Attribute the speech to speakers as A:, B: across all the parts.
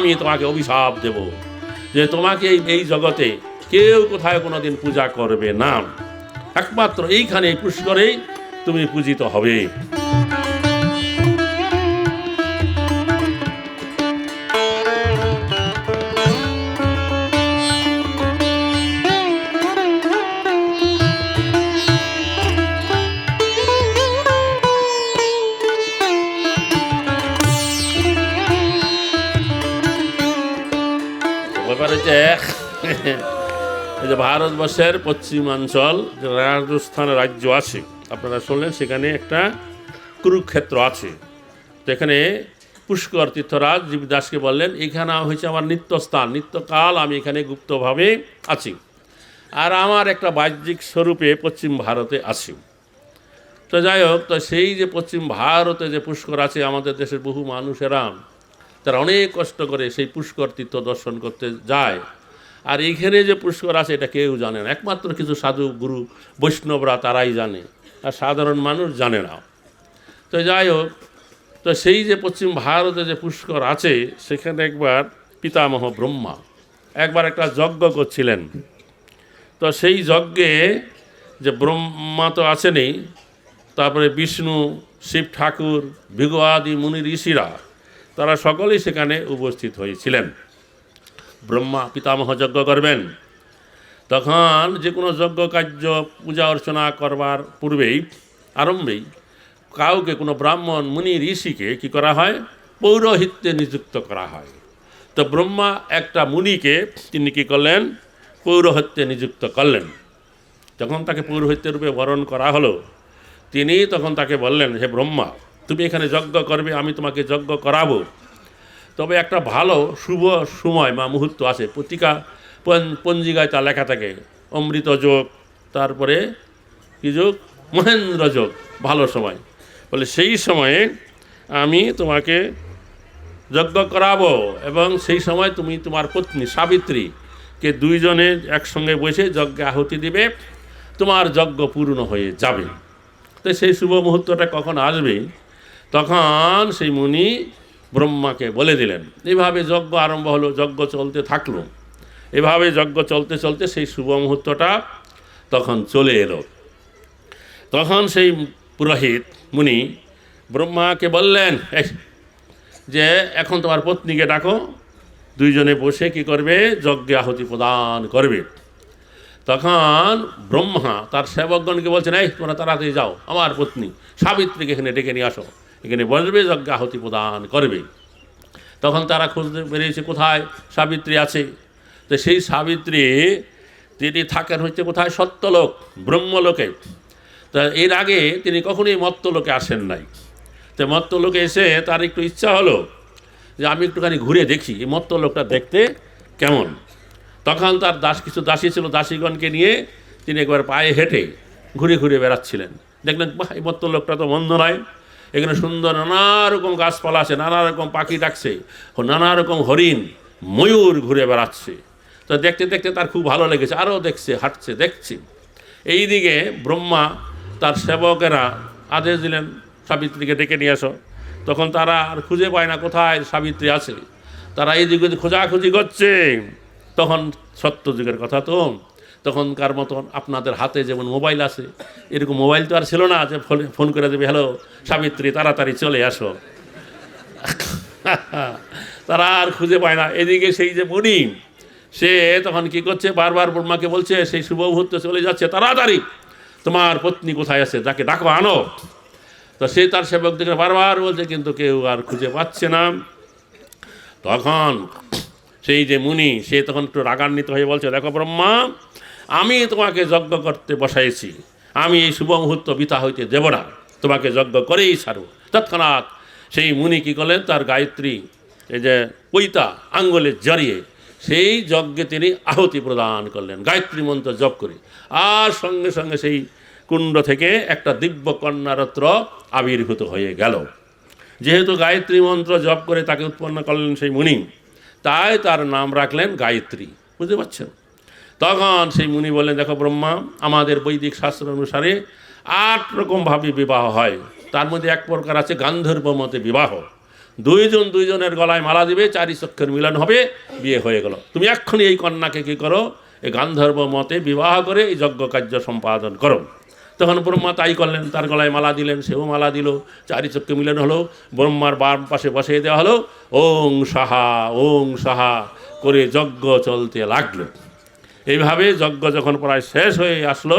A: আমি তোমাকে অভিশাপ দেব যে তোমাকে এই জগতে কেউ কোথায় কোনো দিন পূজা করবে না একমাত্র এইখানে পুষ্করেই তুমি পূজিত হবে এই যে ভারতবর্ষের পশ্চিমাঞ্চল যে রাজস্থান রাজ্য আছে আপনারা শুনলেন সেখানে একটা কুরুক্ষেত্র আছে যেখানে পুষ্কর তীর্থরাজ জীবদাসকে বললেন এখানে হয়েছে আমার নিত্যস্থান নিত্যকাল আমি এখানে গুপ্তভাবে আছি আর আমার একটা বাহ্যিক স্বরূপে পশ্চিম ভারতে আছি তো যাই হোক তো সেই যে পশ্চিম ভারতে যে পুষ্কর আছে আমাদের দেশের বহু মানুষেরা তারা অনেক কষ্ট করে সেই পুষ্কর তীর্থ দর্শন করতে যায় আর এইখানে যে পুষ্কর আছে এটা কেউ জানে না একমাত্র কিছু সাধু গুরু বৈষ্ণবরা তারাই জানে আর সাধারণ মানুষ জানে না তো যাই হোক তো সেই যে পশ্চিম ভারতে যে পুষ্কর আছে সেখানে একবার পিতামহ ব্রহ্মা একবার একটা যজ্ঞ করছিলেন তো সেই যজ্ঞে যে ব্রহ্মা তো আসেনি তারপরে বিষ্ণু শিব ঠাকুর ভিগু আদি মুনি ঋষিরা তারা সকলেই সেখানে উপস্থিত হয়েছিলেন ব্রহ্মা পিতামহ যজ্ঞ করবেন তখন যে কোনো যজ্ঞ কার্য পূজা অর্চনা করবার পূর্বেই আরম্ভেই কাউকে কোনো ব্রাহ্মণ মুনি ঋষিকে কি করা হয় পৌরোহিত্যে নিযুক্ত করা হয় তো ব্রহ্মা একটা মুনিকে তিনি কী করলেন পৌরোহিত্যে নিযুক্ত করলেন যখন তাকে পৌরোহিত্যের রূপে বরণ করা হলো তিনি তখন তাকে বললেন হে ব্রহ্মা তুমি এখানে যজ্ঞ করবে আমি তোমাকে যজ্ঞ করাবো তবে একটা ভালো শুভ সময় বা মুহূর্ত আছে পত্রিকা পঞ্জিকায় তা লেখা থাকে অমৃত যোগ তারপরে কি যোগ মহেন্দ্র যোগ ভালো সময় বলে সেই সময়ে আমি তোমাকে যজ্ঞ করাবো এবং সেই সময় তুমি তোমার পত্নী সাবিত্রীকে দুইজনে একসঙ্গে বসে যজ্ঞে আহুতি দিবে তোমার যজ্ঞ পূর্ণ হয়ে যাবে তো সেই শুভ মুহূর্তটা কখন আসবে তখন সেই মুনি ব্রহ্মাকে বলে দিলেন এইভাবে যজ্ঞ আরম্ভ হলো যজ্ঞ চলতে থাকলো এভাবে যজ্ঞ চলতে চলতে সেই শুভ মুহূর্তটা তখন চলে এলো তখন সেই পুরোহিত মুনি ব্রহ্মাকে বললেন যে এখন তোমার পত্নীকে ডাকো দুইজনে বসে কি করবে যজ্ঞে আহুতি প্রদান করবে তখন ব্রহ্মা তার সেবকগণকে বলছেন এই তোমরা তাড়াতাড়ি যাও আমার পত্নী সাবিত্রীকে এখানে ডেকে নিয়ে আসো এখানে বলবে যজ্ঞাহতি প্রদান করবে তখন তারা খুঁজতে পেরেছে কোথায় সাবিত্রী আছে তো সেই সাবিত্রী তিনি থাকেন হচ্ছে কোথায় সত্যলোক ব্রহ্মলোকে তা এর আগে তিনি কখনোই মত্তলোকে আসেন নাই তো মত্তলোকে এসে তার একটু ইচ্ছা হলো যে আমি একটুখানি ঘুরে দেখি এই মত্তলোকটা দেখতে কেমন তখন তার দাস কিছু দাসী ছিল দাসীগণকে নিয়ে তিনি একবার পায়ে হেঁটে ঘুরে ঘুরে বেড়াচ্ছিলেন দেখলেন বাহ এই মত্তলোকটা তো মন্দ নয় এখানে সুন্দর নানা রকম গাছপালা আছে নানা রকম পাখি ডাকছে নানা রকম হরিণ ময়ূর ঘুরে বেড়াচ্ছে তো দেখতে দেখতে তার খুব ভালো লেগেছে আরও দেখছে হাঁটছে দেখছে এইদিকে ব্রহ্মা তার সেবকেরা আদেশ দিলেন সাবিত্রীকে ডেকে নিয়ে আসো তখন তারা আর খুঁজে পায় না কোথায় সাবিত্রী আছে তারা এই দিকে খোঁজাখুঁজি করছে তখন সত্যযুগের কথা তো তখনকার মতন আপনাদের হাতে যেমন মোবাইল আছে এরকম মোবাইল তো আর ছিল না যে ফোন করে দেবে হ্যালো সাবিত্রী তাড়াতাড়ি চলে আসো তারা আর খুঁজে পায় না এদিকে সেই যে বনি সে তখন কি করছে বারবার ব্রহ্মাকে বলছে সেই শুভ মুহূর্তে চলে যাচ্ছে তাড়াতাড়ি তোমার পত্নী কোথায় আছে তাকে ডাকো আনো তো সে তার সেবক দেখে বারবার বলছে কিন্তু কেউ আর খুঁজে পাচ্ছে না তখন সেই যে মুনি সে তখন একটু রাগান্বিত হয়ে বলছে দেখো ব্রহ্মা আমি তোমাকে যজ্ঞ করতে বসাইছি আমি এই শুভ মুহূর্ত বিতা হইতে দেব না তোমাকে যজ্ঞ করেই ছাড়ব তৎক্ষণাৎ সেই মুনি কী করলেন তার গায়ত্রী এই যে পৈতা আঙ্গুলের জড়িয়ে সেই যজ্ঞে তিনি আহুতি প্রদান করলেন গায়ত্রী মন্ত্র জপ করে আর সঙ্গে সঙ্গে সেই কুণ্ড থেকে একটা দিব্য কন্যারত্র আবির্ভূত হয়ে গেল যেহেতু গায়ত্রী মন্ত্র জপ করে তাকে উৎপন্ন করলেন সেই মুনি তাই তার নাম রাখলেন গায়ত্রী বুঝতে পারছেন তখন সেই মুনি বলেন দেখো ব্রহ্মা আমাদের বৈদিক শাস্ত্র অনুসারে আট রকমভাবে বিবাহ হয় তার মধ্যে এক প্রকার আছে গান্ধর্ব মতে বিবাহ দুইজন দুইজনের গলায় মালা দিবে চারি চক্ষের মিলন হবে বিয়ে হয়ে গেল তুমি এক্ষুনি এই কন্যাকে কী করো এই গান্ধর্ব মতে বিবাহ করে এই যজ্ঞ কার্য সম্পাদন করো তখন ব্রহ্মা তাই করলেন তার গলায় মালা দিলেন সেও মালা দিল চারি চক্ষে মিলন হলো ব্রহ্মার বাম পাশে বসিয়ে দেওয়া হলো ওং সাহা ওং সাহা করে যজ্ঞ চলতে লাগলো এইভাবে যজ্ঞ যখন প্রায় শেষ হয়ে আসলো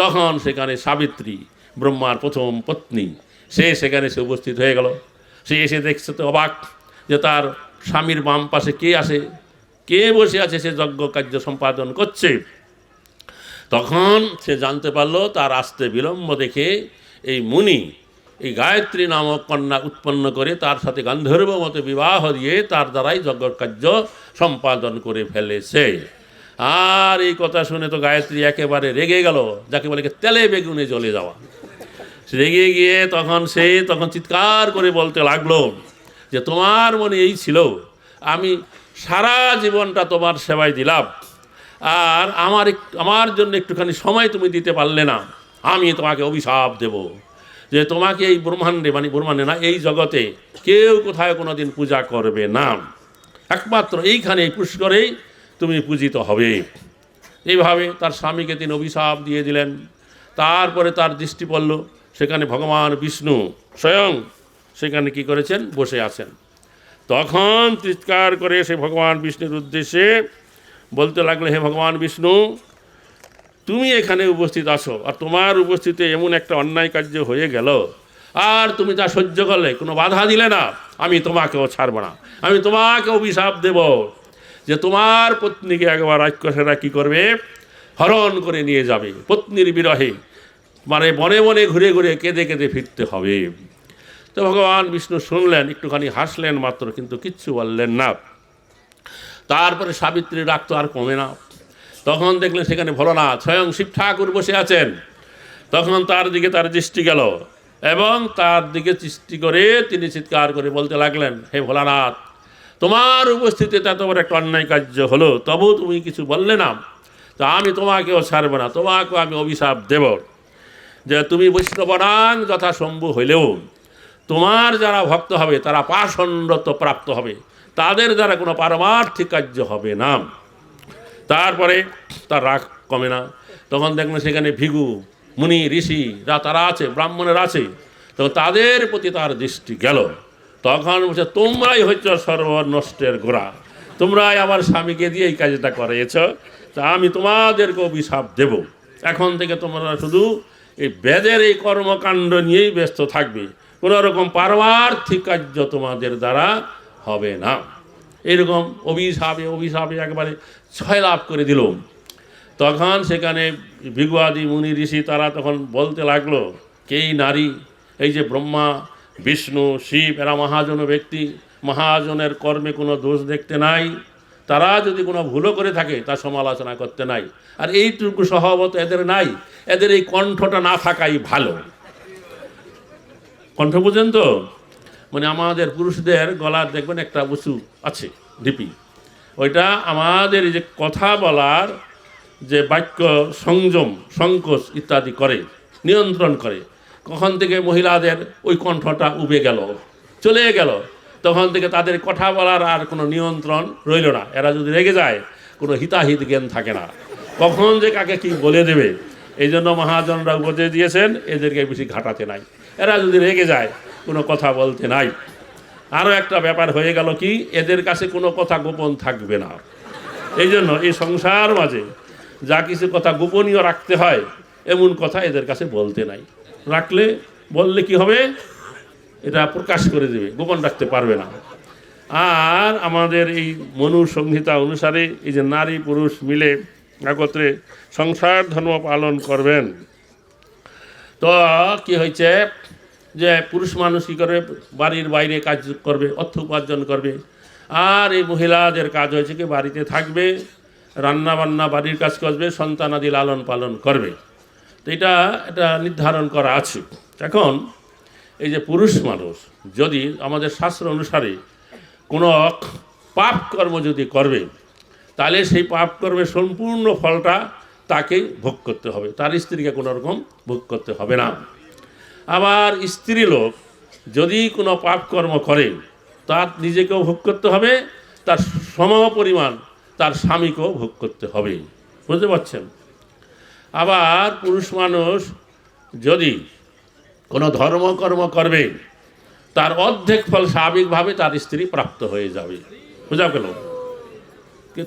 A: তখন সেখানে সাবিত্রী ব্রহ্মার প্রথম পত্নী সে সেখানে সে উপস্থিত হয়ে গেল সে এসে দেখছে তো অবাক যে তার স্বামীর বাম পাশে কে আসে কে বসে আছে সে যজ্ঞ কার্য সম্পাদন করছে তখন সে জানতে পারলো তার আসতে বিলম্ব দেখে এই মুনি এই গায়ত্রী নামক কন্যা উৎপন্ন করে তার সাথে গান্ধর্ব মতে বিবাহ দিয়ে তার দ্বারাই যজ্ঞ কার্য সম্পাদন করে ফেলেছে আর এই কথা শুনে তো গায়ত্রী একেবারে রেগে গেল যাকে বলে তেলে বেগুনে জ্বলে যাওয়া রেগে গিয়ে তখন সে তখন চিৎকার করে বলতে লাগলো যে তোমার মনে এই ছিল আমি সারা জীবনটা তোমার সেবায় দিলাম আর আমার আমার জন্য একটুখানি সময় তুমি দিতে পারলে না আমি তোমাকে অভিশাপ দেব যে তোমাকে এই ব্রহ্মাণ্ডে মানে ব্রহ্মাণ্ডে না এই জগতে কেউ কোথায় কোনো দিন পূজা করবে না একমাত্র এইখানে এই পুষ্করেই তুমি পূজিত হবে এইভাবে তার স্বামীকে তিনি অভিশাপ দিয়ে দিলেন তারপরে তার দৃষ্টি পড়ল সেখানে ভগবান বিষ্ণু স্বয়ং সেখানে কি করেছেন বসে আছেন তখন চিৎকার করে সে ভগবান বিষ্ণুর উদ্দেশ্যে বলতে লাগলো হে ভগবান বিষ্ণু তুমি এখানে উপস্থিত আছো আর তোমার উপস্থিতে এমন একটা অন্যায় কার্য হয়ে গেল আর তুমি তা সহ্য করলে কোনো বাধা দিলে না আমি তোমাকেও ছাড়ব না আমি তোমাকে অভিশাপ দেবো যে তোমার পত্নীকে একবার রাক্ষসেরা কী করবে হরণ করে নিয়ে যাবে পত্নীর বিরহে মানে মনে মনে ঘুরে ঘুরে কেঁদে কেঁদে ফিরতে হবে তো ভগবান বিষ্ণু শুনলেন একটুখানি হাসলেন মাত্র কিন্তু কিচ্ছু বললেন না তারপরে সাবিত্রীর রাগ তো আর কমে না তখন দেখলেন সেখানে না স্বয়ং শিব ঠাকুর বসে আছেন তখন তার দিকে তার দৃষ্টি গেল এবং তার দিকে সৃষ্টি করে তিনি চিৎকার করে বলতে লাগলেন হে ভোলানাথ তোমার উপস্থিতিতে তোমার একটা অন্যায় কার্য হলো তবু তুমি কিছু বললে না তো আমি তোমাকেও ছাড়বো না তোমাকেও আমি অভিশাপ দেব যে তুমি বৈষ্ণবরাং যথাশম্ভু হইলেও তোমার যারা ভক্ত হবে তারা পাষণ্ডত প্রাপ্ত হবে তাদের দ্বারা কোনো পারমার্থিক কার্য হবে না তারপরে তার রাগ কমে না তখন দেখবেন সেখানে ভিগু মুনি ঋষি যা তারা আছে ব্রাহ্মণের আছে তো তাদের প্রতি তার দৃষ্টি গেল তখন বলছে তোমরাই হচ্ছ সর্বনষ্টের গোড়া তোমরাই আমার স্বামীকে দিয়ে এই কাজটা করেছ তা আমি তোমাদেরকে অভিশাপ দেব এখন থেকে তোমরা শুধু এই বেদের এই কর্মকাণ্ড নিয়েই ব্যস্ত থাকবে কোনো রকম পারমার্থিক কার্য তোমাদের দ্বারা হবে না এরকম অভিশাপে অভিশাপে একবারে ছয় লাভ করে দিল তখন সেখানে ভিগুয়াদি মুনি ঋষি তারা তখন বলতে লাগলো কে নারী এই যে ব্রহ্মা বিষ্ণু শিব এরা মহাজন ব্যক্তি মহাজনের কর্মে কোনো দোষ দেখতে নাই তারা যদি কোনো ভুলও করে থাকে তা সমালোচনা করতে নাই আর এইটুকু স্বভাবত এদের নাই এদের এই কণ্ঠটা না থাকাই ভালো কণ্ঠ বুঝেন তো মানে আমাদের পুরুষদের গলার দেখবেন একটা উঁচু আছে ঢিপি ওইটা আমাদের যে কথা বলার যে বাক্য সংযম সংকোচ ইত্যাদি করে নিয়ন্ত্রণ করে কখন থেকে মহিলাদের ওই কণ্ঠটা উবে গেল চলে গেল তখন থেকে তাদের কথা বলার আর কোনো নিয়ন্ত্রণ রইল না এরা যদি রেগে যায় কোনো হিতাহিত জ্ঞান থাকে না কখন যে কাকে কি বলে দেবে এই জন্য মহাজনরা উপদেশ দিয়েছেন এদেরকে বেশি ঘাটাতে নাই এরা যদি রেগে যায় কোনো কথা বলতে নাই আরও একটা ব্যাপার হয়ে গেল কি এদের কাছে কোনো কথা গোপন থাকবে না এই জন্য এই সংসার মাঝে যা কিছু কথা গোপনীয় রাখতে হয় এমন কথা এদের কাছে বলতে নাই রাখলে বললে কি হবে এটা প্রকাশ করে দেবে গোপন রাখতে পারবে না আর আমাদের এই মনু সংহিতা অনুসারে এই যে নারী পুরুষ মিলে একত্রে সংসার ধর্ম পালন করবেন তো কি হয়েছে যে পুরুষ মানুষ কী করবে বাড়ির বাইরে কাজ করবে অর্থ উপার্জন করবে আর এই মহিলাদের কাজ হয়েছে কি বাড়িতে থাকবে রান্না বান্না বাড়ির কাজ করবে সন্তান আদি লালন পালন করবে তো এটা এটা নির্ধারণ করা আছে এখন এই যে পুরুষ মানুষ যদি আমাদের শাস্ত্র অনুসারে কোনো পাপ কর্ম যদি করবে তাহলে সেই পাপ কর্মের সম্পূর্ণ ফলটা তাকে ভোগ করতে হবে তার স্ত্রীকে কোনো রকম ভোগ করতে হবে না আবার স্ত্রী লোক যদি কোনো পাপ কর্ম করে তার নিজেকেও ভোগ করতে হবে তার সম পরিমাণ তার স্বামীকেও ভোগ করতে হবে বুঝতে পারছেন আবার পুরুষ মানুষ যদি কোনো ধর্মকর্ম করবে তার অর্ধেক ফল স্বাভাবিকভাবে তার স্ত্রী প্রাপ্ত হয়ে যাবে বোঝা গেল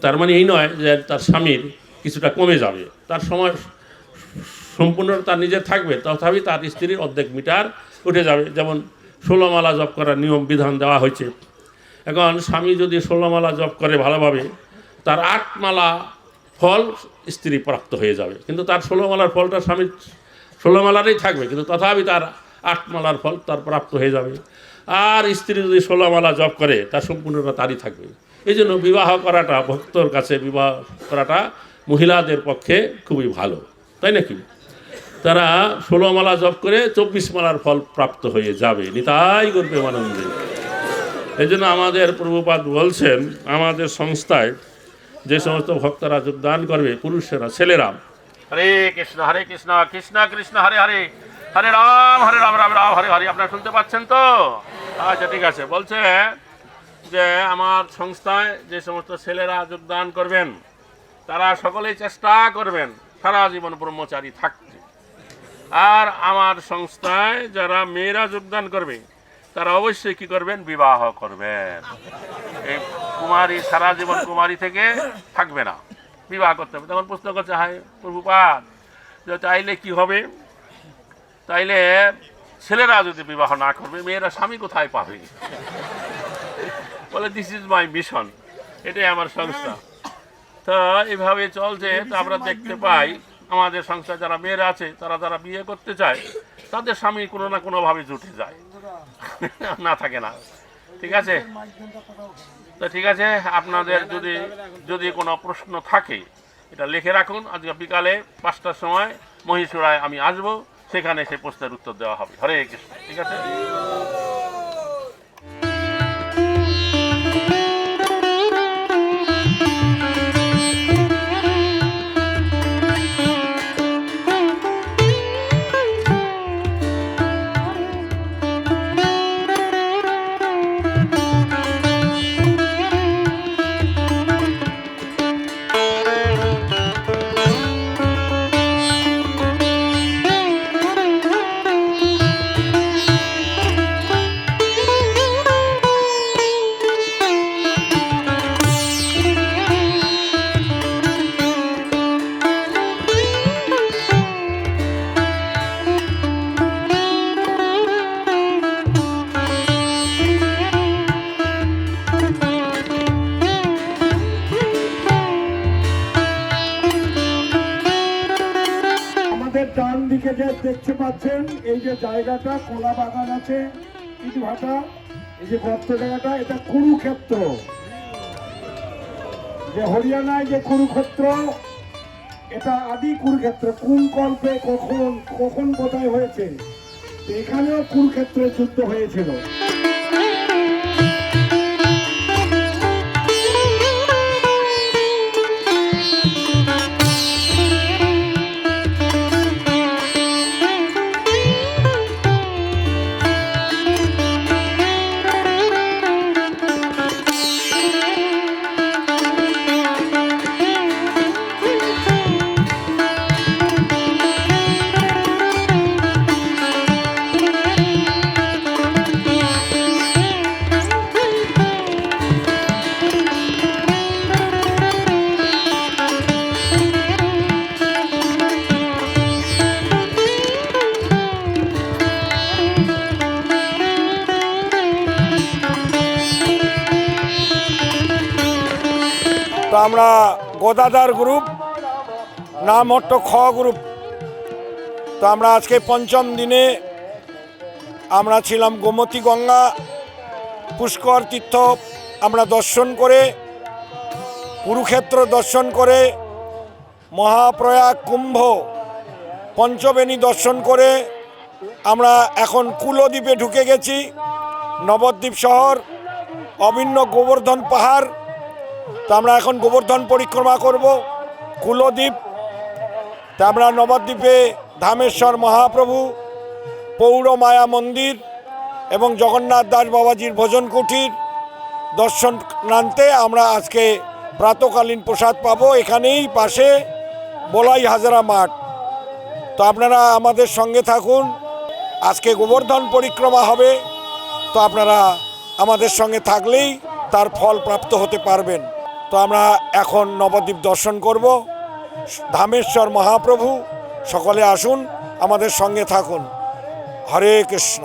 A: তার মানে এই নয় যে তার স্বামীর কিছুটা কমে যাবে তার সময় সম্পূর্ণ তার নিজের থাকবে তথাপি তার স্ত্রীর অর্ধেক মিটার উঠে যাবে যেমন ষোলোমালা জপ করার নিয়ম বিধান দেওয়া হয়েছে এখন স্বামী যদি ষোলোমালা জপ করে ভালোভাবে তার আটমালা ফল স্ত্রী প্রাপ্ত হয়ে যাবে কিন্তু তার ষোলোমালার ফলটা স্বামীর ষোলোমালারই থাকবে কিন্তু তথাপি তার আটমালার ফল তার প্রাপ্ত হয়ে যাবে আর স্ত্রী যদি ষোলোমালা জপ করে তার সম্পূর্ণটা তারই থাকবে এই জন্য বিবাহ করাটা ভক্তর কাছে বিবাহ করাটা মহিলাদের পক্ষে খুবই ভালো তাই নাকি তারা ষোলোমালা জপ করে চব্বিশ মালার ফল প্রাপ্ত হয়ে যাবে নিতাই করবে মানন্দে এই জন্য আমাদের প্রভুপাত বলছেন আমাদের সংস্থায় যে সমস্ত ভক্তরা যোগদান করবে পুরুষেরা ছেলেরা হরে কৃষ্ণ হরে কৃষ্ণ কৃষ্ণ কৃষ্ণ হরে হরে হরে রাম হরে রাম রাম রাম হরে হরে আপনারা শুনতে পাচ্ছেন তো আচ্ছা ঠিক আছে বলছে যে আমার সংস্থায় যে সমস্ত ছেলেরা যোগদান করবেন তারা সকলেই চেষ্টা করবেন সারা জীবন ব্রহ্মচারী থাকতে আর আমার সংস্থায় যারা মেয়েরা যোগদান করবে তারা অবশ্যই কি করবেন বিবাহ করবেন এই কুমারী সারা জীবন কুমারী থেকে থাকবে না বিবাহ করতে হবে তখন প্রশ্ন করছে হাই প্রভুপাত চাইলে কি হবে তাইলে ছেলেরা যদি বিবাহ না করবে মেয়েরা স্বামী কোথায় পাবে বলে দিস ইজ মাই মিশন এটাই আমার সংস্থা তা এইভাবে চলছে তা আমরা দেখতে পাই আমাদের সংস্থা যারা মেয়েরা আছে তারা যারা বিয়ে করতে চায় তাদের স্বামী কোনো না কোনোভাবে জুটে যায় না থাকে না ঠিক আছে তো ঠিক আছে আপনাদের যদি যদি কোনো প্রশ্ন থাকে এটা লিখে রাখুন আজকে বিকালে পাঁচটার সময় মহীশুরায় আমি আসব সেখানে সে প্রশ্নের উত্তর দেওয়া হবে হরে কৃষ্ণ ঠিক আছে
B: এই যে জায়গাটা কলা বাগান আছে ইট ভাটা এই যে গর্ত জায়গাটা এটা কুরুক্ষেত্র যে হরিয়ানায় যে কুরুক্ষেত্র এটা আদি কুরুক্ষেত্র কোন কল্পে কখন কখন কোথায় হয়েছে এখানেও কুরুক্ষেত্রের যুদ্ধ হয়েছিল গোদাদার গ্রুপ নাম অট্ট খ গ্রুপ তো আমরা আজকে পঞ্চম দিনে আমরা ছিলাম গোমতী গঙ্গা পুষ্কর তীর্থ আমরা দর্শন করে কুরুক্ষেত্র দর্শন করে মহাপ্রয়াগ কুম্ভ পঞ্চবেণী দর্শন করে আমরা এখন কুলদ্বীপে ঢুকে গেছি নবদ্বীপ শহর অভিন্ন গোবর্ধন পাহাড় তা আমরা এখন গোবর্ধন পরিক্রমা করব কুলদ্বীপ তা আমরা নবদ্বীপে ধামেশ্বর মহাপ্রভু পৌরমায়া মন্দির এবং জগন্নাথ দাস বাবাজির ভোজন কুঠির দর্শন নানতে আমরা আজকে প্রাতকালীন প্রসাদ পাব এখানেই পাশে বোলাই হাজারা মাঠ তো আপনারা আমাদের সঙ্গে থাকুন আজকে গোবর্ধন পরিক্রমা হবে তো আপনারা আমাদের সঙ্গে থাকলেই তার ফল প্রাপ্ত হতে পারবেন তো আমরা এখন নবদ্বীপ দর্শন করব ধামেশ্বর মহাপ্রভু সকলে আসুন আমাদের সঙ্গে থাকুন হরে কৃষ্ণ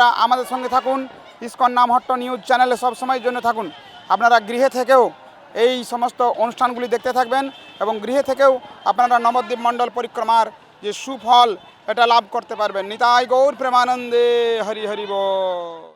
B: আপনারা আমাদের সঙ্গে থাকুন ইস্কন নামহট্ট নিউজ চ্যানেলে সবসময়ের জন্য থাকুন আপনারা গৃহে থেকেও এই সমস্ত অনুষ্ঠানগুলি দেখতে থাকবেন এবং গৃহে থেকেও আপনারা নবদ্বীপ মণ্ডল পরিক্রমার যে সুফল এটা লাভ করতে পারবেন নিতাই গৌর প্রেমানন্দে হরি হরি